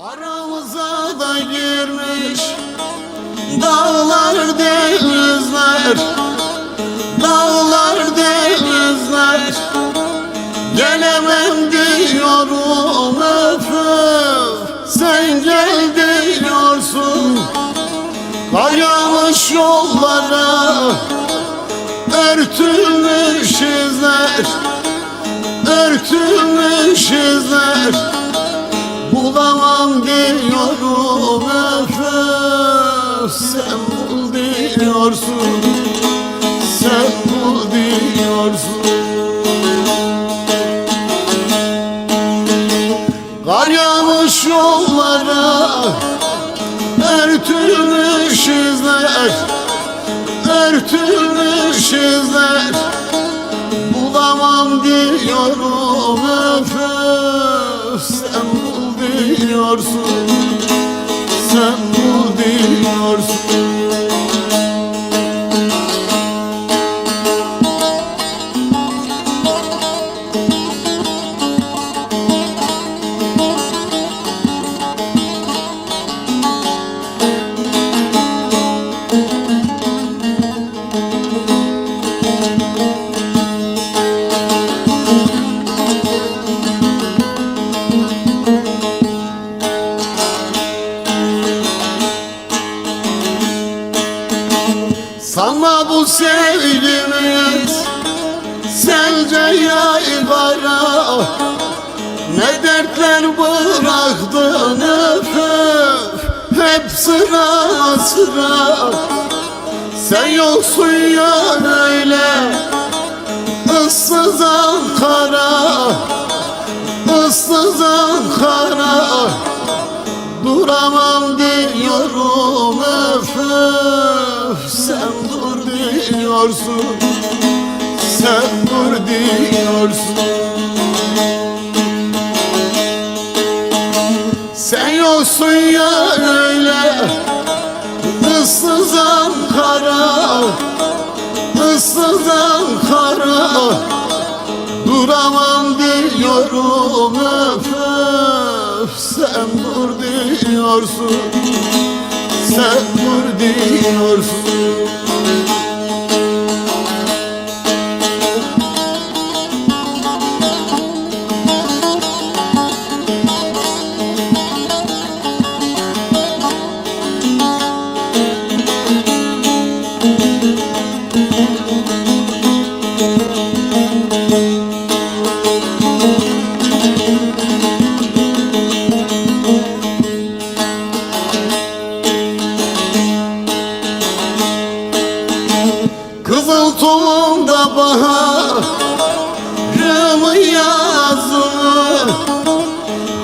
Aramıza da girmiş dağlar denizler Dağlar denizler. Gelemem diyorum öf Sen gel diyorsun. Kar yağmış yollara Örtülmüş izler Örtülmüş izler Bulamam diyorum öf Sen bul diyorsun Sen bul diyorsun. Kar yağmış yollara Örtülmüş izler Örtülmüş izler Bulamam diyorum öf Sen bul diyorsun Sen bul diyorsun Sanma bu sevgimiz. Sence yaygara Ne dertler bıraktın öf Hep sıra sıra. Sen yoksun ya öyle Issız Ankara. Issız Ankara. Duramam diyorsun Sen dur diyorsun. Sen yoksun ya öyle Issız Ankara Issız Ankara. Duramam diyorum öf öf Sen dur diyorsun Sen dur diyorsun tulumda baharımı yazımı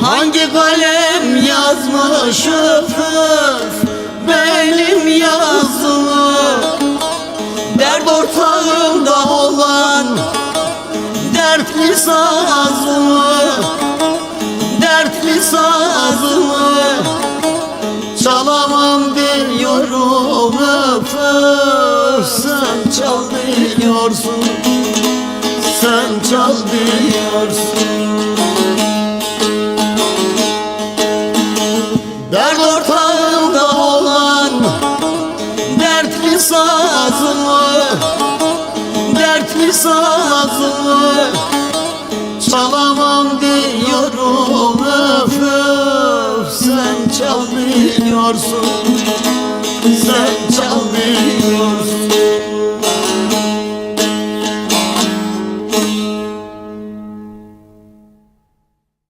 Hangi kalem yazmış? Benim yazımı Dert ortağımda olan dertli sazımı Dertli sazımı Sazımı Dertli sazımı Çalamam diyorum öf öf Sen çal diyorsun Sen çal